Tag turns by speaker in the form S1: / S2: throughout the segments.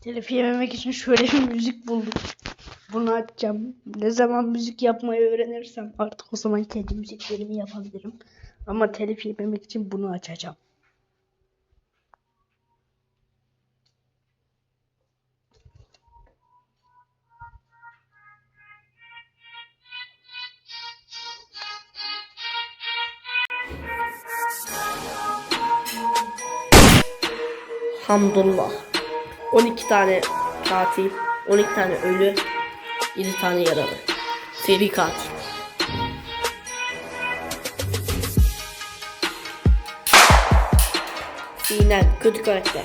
S1: Telif yememek için şöyle bir müzik buldum. Bunu açacağım. Ne zaman müzik yapmayı öğrenirsem artık o zaman kendi müziklerimi yapabilirim. Ama telif yememek için bunu açacağım.
S2: Hamdullah. 12 tane katil, 12 tane ölü, 7 tane yaralı. Seri katil. Sinem, kötü karakter.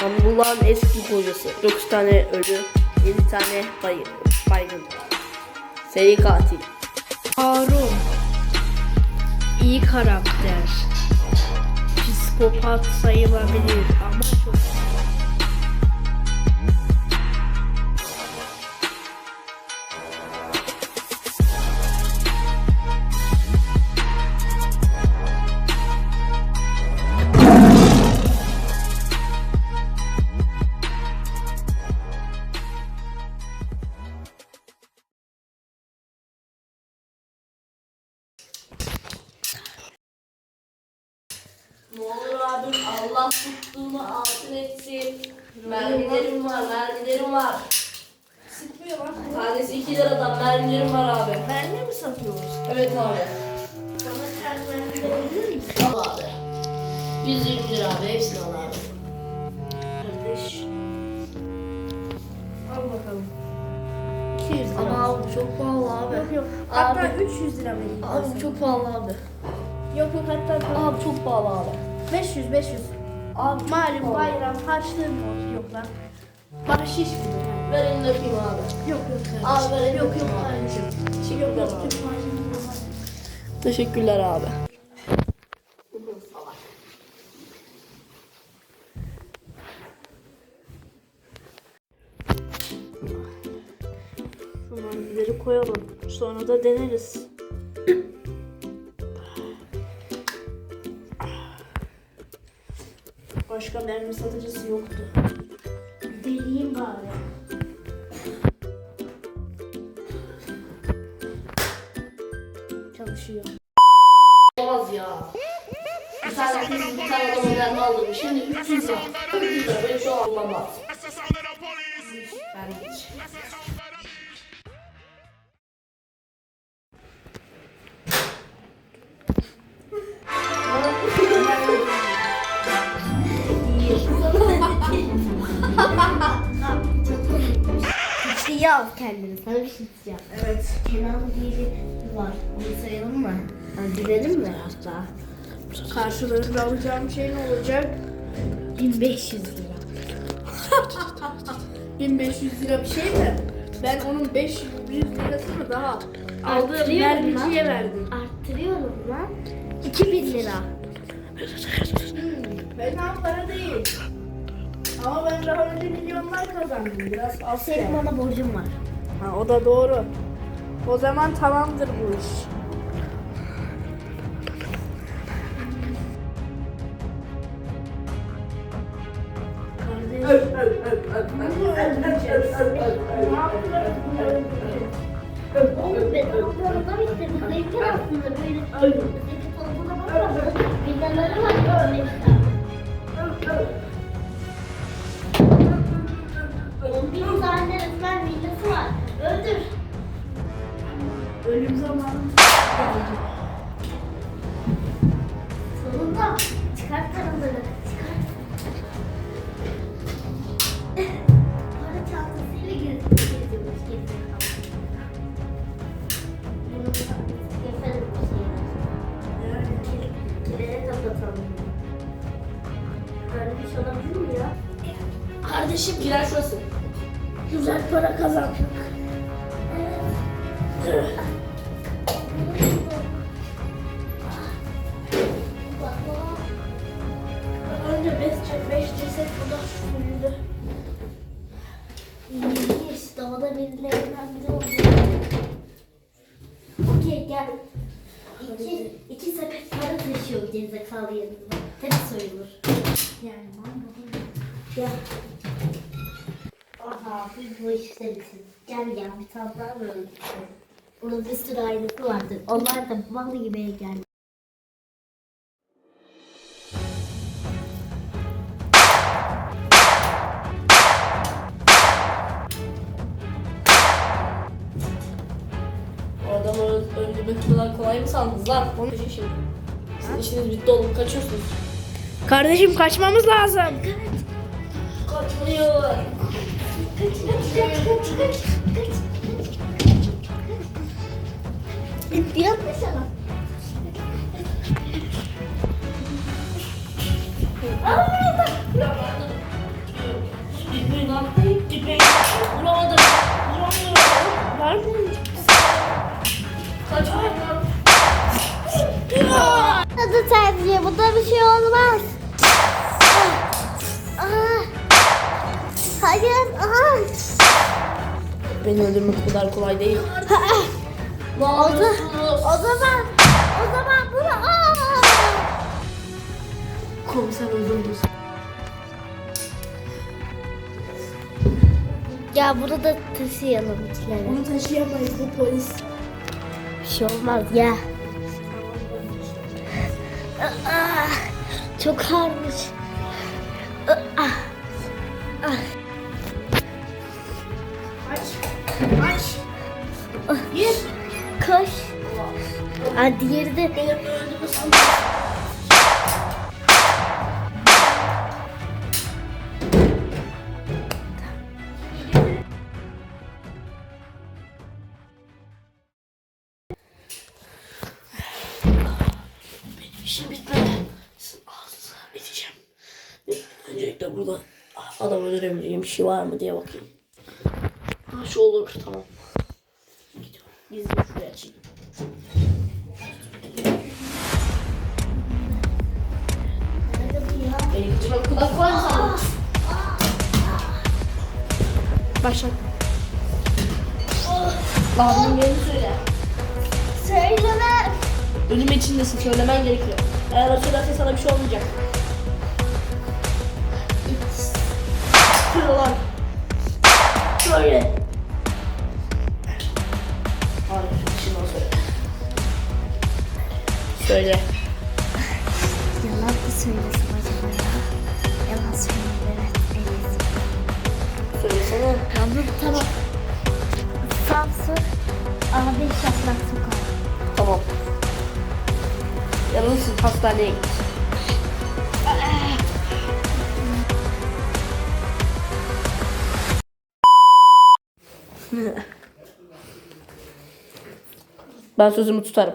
S2: Hamdullah'ın eski kocası. 9 tane ölü, 7 tane bayı, baygın. Seri katil.
S1: Harun. İyi karakter. Psikopat sayılabilir ama çok
S2: Olur abim Allah tuttuğunu altın etsin. Mermilerim var, mermilerim var.
S1: sıkmıyor lan.
S2: Tanesi 2 liradan mermilerim var abi.
S1: Mermi mi satıyoruz?
S2: Evet abi.
S1: Bana sen mermi verebilir misin?
S2: Al abi. 120 lira abi hepsini al abi.
S1: Kardeş. Al bakalım. 200 lira.
S2: Ama abi çok pahalı abi.
S1: Yok yok.
S2: Abi.
S1: Hatta 300 lira vereyim.
S2: Abi çok pahalı abi.
S1: Yok yok hatta
S2: Abi çok pahalı abi.
S1: 500 500.
S2: Abi
S1: Malum bayram harçlığım yok, yok lan. Bana şiş mi?
S2: Ver elini öpeyim abi.
S1: Yok yok
S2: Abi
S1: kardeşim.
S2: ver elini
S1: Yok yok
S2: abi.
S1: kardeşim.
S2: Teşekkürler
S1: Yok
S2: abi.
S1: Yok.
S2: Teşekkürler abi.
S1: Şu koyalım. Sonra da deneriz. Başka mermi satıcısı yoktu. Deneyeyim bari. Çalışıyor.
S2: Olmaz ya. Bir tane kız bir tane adamı mermi aldırmış. Şimdi 300 lira. 300 lira benim şu an almam
S3: Şey al kendini. Sana bir şey diyeceğim.
S1: Evet.
S3: Kenan diye bir var. Onu sayalım mı? Bilelim mi hatta?
S1: Karşılığında alacağım şey ne olacak?
S3: 1500 lira.
S1: 1500 lira bir şey mi? Ben onun 500 lirasını daha aldığım
S3: Arttırıyorum
S1: mermiciye
S3: lan.
S1: verdim.
S3: Arttırıyorum lan. 2000 lira.
S1: Fena para değil. Ama ben daha önce milyonlar kazandım. Biraz az
S3: Senin
S1: yani.
S3: bana borcun var.
S1: Ha, o da doğru. O zaman tamamdır bu iş.
S3: Kardeşim.
S1: Bunu öldüreceğiz. Ne yapacağız? Bunu öldüreceğiz.
S3: Oğlum ben Ankara'da bitirdim. Zevkler aslında böyle. Zevkli tarafına bakalım. Villaları var.
S1: Ölüm zamanı geldi.
S3: Sonunda çıkart paraları. Çıkart. Para çantasıyla gezmiş gezmiş. Bunu yaparım bir şeyler. Kilere kapatalım. Böyle bir şey olabilir mi ya?
S2: Kardeşim girer şurası.
S1: Güzel para kazandık. Önce 5 beş ceset burada sürüldü.
S3: İyi işte davada birilerinden biri. Okey gel. İki, iki sepet para taşıyor gerizekalı soyulur.
S1: Yani mango.
S3: Gel. Abi bu işte bitti. Gel gel bir tane daha öldü? Burada bir sürü ailesi vardır. Onlar da mal gibi geldi.
S2: Ö- öldürmek kadar kolay mı sandınız lan? Onun için şimdi. Sizin işiniz bitti oğlum kaçıyorsunuz.
S1: Kardeşim kaçmamız lazım.
S2: Kaçmıyor.
S3: Kaç kaç kaç kaç kaç
S1: mı?
S2: Kaçmayın lan.
S3: Adı tercih. Bunda bir şey olmaz. Ah. Ah. Hayır. Ah.
S2: Beni öldürmek kadar kolay değil. Ne
S3: O, zaman o zaman bunu Aa!
S2: Komiser öldürdü.
S3: Ya bunu da taşıyalım içleri.
S1: Bunu taşıyamayız bu polis.
S3: Bir şey olmaz ya. Çok ağırmış. Aa, Aa, diğeri de
S2: Benim öldürdü sandım. Benim işim bitmedi. Sizin ağzınıza edeceğim. Öncelikle burada adam öldürebileceğim bir şey var mı diye bakayım. Ha şu olur tamam. Gidiyorum. Gizli
S1: Başlat.
S2: Abimin yerini söyle.
S3: söyleme.
S2: Ölüm içindesin söylemen gerekiyor. Eğer o söylerse sana bir şey olmayacak. Söyle lan. Söyle. Hayır, şimdi söyle. Söyle.
S3: Yalan mı söylesin acaba ya? Yalan söyleyeyim Tamam tamam. Samsun abi şaplak sokağı.
S2: Tamam. Yanılsın hastaneye git. ben sözümü tutarım.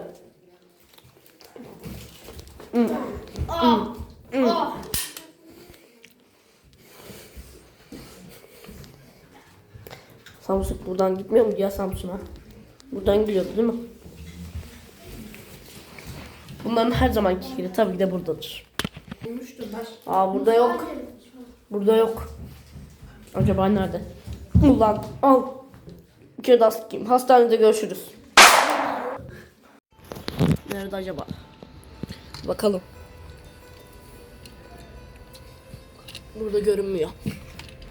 S2: Hmm. Hmm. Hmm. Samsun buradan gitmiyor mu ya Samsun'a? Buradan gidiyordu değil mi? Bunların her zamanki yeri tabii ki de buradadır. Aa burada yok. Burada yok. Acaba nerede? Ulan al. Bir kere daha sıkayım. Hastanede görüşürüz. Nerede acaba? Bakalım. Burada görünmüyor.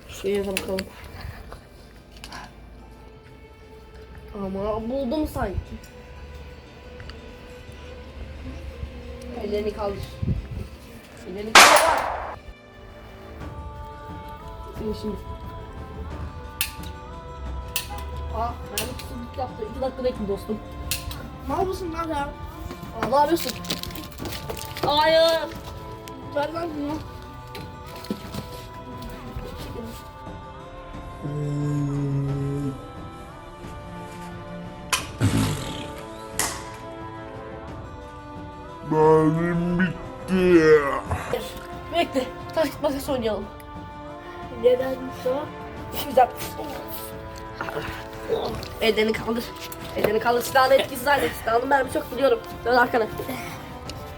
S2: Şuraya da bakalım. Ama buldum sanki. Ellerini kaldır. Ellerini kaldır. İyi şimdi. Aa, ben bir yaptı. İki dakika bekle dostum.
S1: Mal mısın lan ya?
S2: Aa, ne yapıyorsun? Hayır.
S1: Ver lan bunu.
S4: Mermim
S2: oynayalım.
S1: Neden o?
S2: Güzel. Ellerini kaldır. Ellerini kaldır. Silahını etkisiz halde. Silahını mermi çok biliyorum. Dön arkana.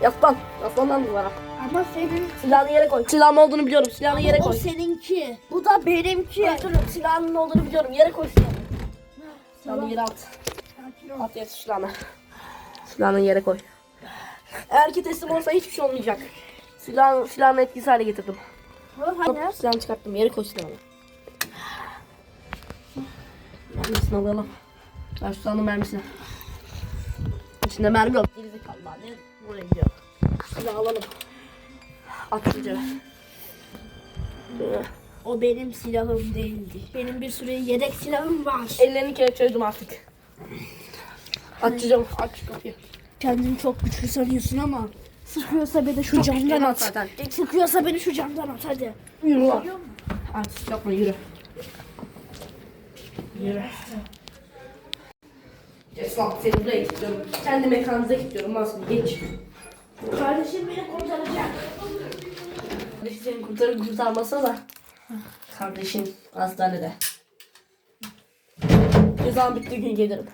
S2: Yaslan. Yaslan lan duvara.
S1: Ama senin
S2: Silahını yere koy. Silahın olduğunu biliyorum. Silahını yere
S1: o
S2: koy.
S1: seninki. Bu da benimki.
S2: Götürün. Silahının olduğunu biliyorum. Yere koy silahını. Silahını yere at. At yere silahını. Silahını yere koy. Eğer ki teslim olsa hiçbir şey olmayacak. Silahını, silahını etkisiz hale getirdim.
S1: Hayır.
S2: Silahını çıkarttım. Yere koy silahını. mermisini alalım. Ben şu sandım mermisini. İçinde mermi yok. Gerizekalı lan. Ne? Buraya gidiyor. Silah alalım. At şuraya.
S1: O benim silahım değildi. Benim bir sürü yedek silahım var.
S2: Ellerini kelepçeledim artık. Açacağım. Aç şu kapıyı.
S1: Kendini çok güçlü sanıyorsun ama sıkıyorsa beni şu camdan at.
S2: zaten.
S1: Sıkıyorsa beni şu camdan at hadi.
S2: Yürü lan. Artık yapma yürü. Yürü. Geç lan seni buraya kilitliyorum. Kendi mekanınıza kilitliyorum seni geç.
S1: Kardeşim beni kurtaracak.
S2: Kardeşim seni kurtarır kurtarmasa da. Kardeşin hastanede. Ne zaman bitti gün gelirim.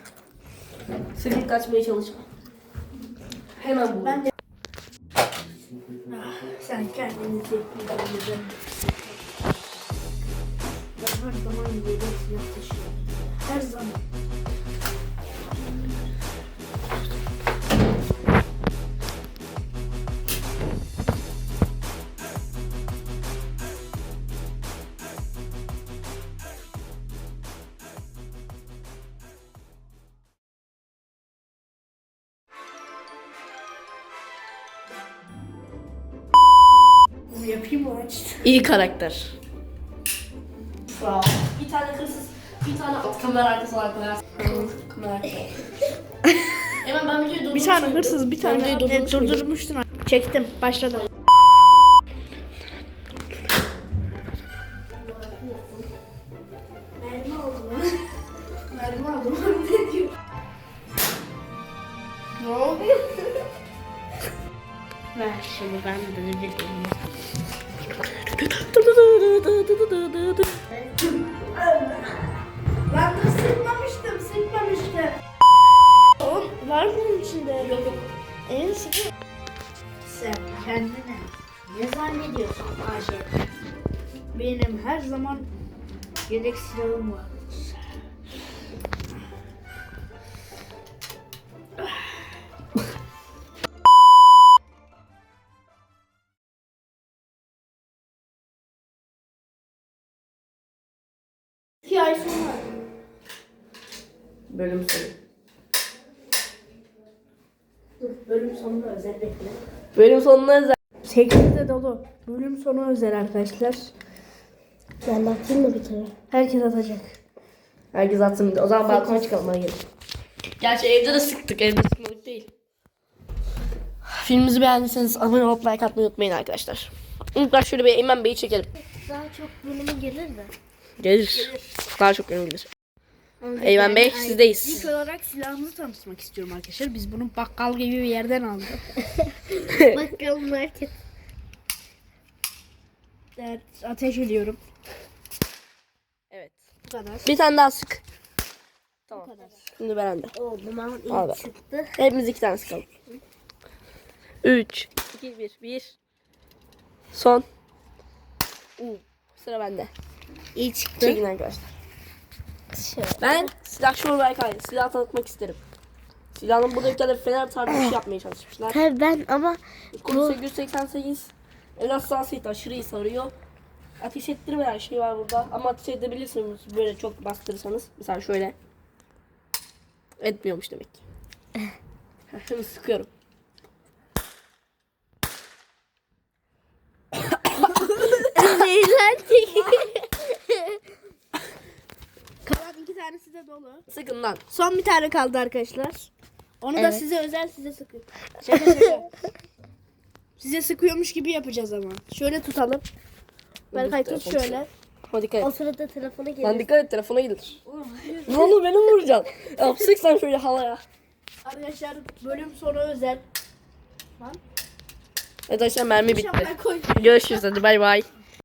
S2: Sakın kaçmaya çalışma. Hemen bul.
S1: Ben de... Ah, sen kendini zevkli Ben her zaman yedek silah taşıyorum. Her zaman. Bunu yapayım mı aç?
S2: İyi karakter. Sağ ol. Bir tane hırsız, bir tane at kamera arkası var kamera. Kamera arkası. Hemen ben videoyu durdurmuş
S1: Bir tane hırsız, bir tane
S2: videoyu durdurmuş
S1: durdurmuştun. Çektim, başladım. Mermi aldım. Mermi aldım. Ne diyor? Ne oluyor? Ver şimdi ben de. Ben de sıkmamıştım, sıkmamıştım. Oğlum, var mı bunun içinde? Yok yok. En sıkı. Sen kendine ne zannediyorsun Ayşe? Benim her zaman yedek silahım var.
S2: Bölüm sonu.
S1: Dur, bölüm sonunda özel bekle.
S2: Bölüm sonuna özel.
S1: 8'de dolu. Bölüm sonu özel arkadaşlar.
S3: Ben atayım mı bir kere?
S1: Herkes atacak.
S2: Herkes atsın. O zaman balkona çıkalım hadi gelin. Gerçi evde de sıktık. Evde sıkmadık değil. Filmimizi beğendiyseniz abone olup like atmayı unutmayın arkadaşlar. Başta şöyle bir Eymen Bey'i çekelim.
S3: Daha çok bölümü gelir mi?
S2: Gelir. Daha çok yorum gelir. Eymen Bey sizdeyiz.
S1: İlk olarak silahımızı tanıtmak istiyorum arkadaşlar. Biz bunu bakkal gibi bir yerden aldık.
S3: Bakalım market.
S1: Evet, ateş ediyorum.
S2: Evet.
S1: Bu kadar.
S2: Bir tane daha sık. Tamam. Şimdi ben de.
S3: O iyi
S2: Abi.
S3: çıktı.
S2: Hepimiz iki tane sıkalım. 3, 2, 1, 1. Son. Uu, sıra bende.
S3: İyi çıktı.
S2: Çekin arkadaşlar. Ben silah şunu Berkay. Silah tanıtmak isterim. Silahın burada bir tane fener tarzı bir şey yapmaya çalışmışlar.
S3: Tabii ben ama
S2: Konu 888. El hassasiyeti aşırı iyi sarıyor. Ateş ettirme her şey var burada. Ama ateş edebilirsiniz böyle çok bastırırsanız. Mesela şöyle. Etmiyormuş demek ki. Şimdi sıkıyorum.
S3: eğlendik.
S1: Tanesi de dolu.
S2: Sıkın lan.
S1: Son bir tane kaldı arkadaşlar. Onu da
S3: Evet.
S1: size özel size sıkıyor. Şaka şaka. size sıkıyormuş gibi yapacağız ama. Şöyle tutalım. Berkay tut şöyle.
S2: Hadi dikkat
S3: o
S2: et.
S3: sırada telefona
S2: Lan
S3: gelir.
S2: dikkat et telefona gelir. ne olur beni vuracaksın. Ya sık sen şöyle havaya.
S1: Arkadaşlar bölüm sonu özel.
S2: Evet arkadaşlar mermi bitti. Görüşürüz hadi bay bay.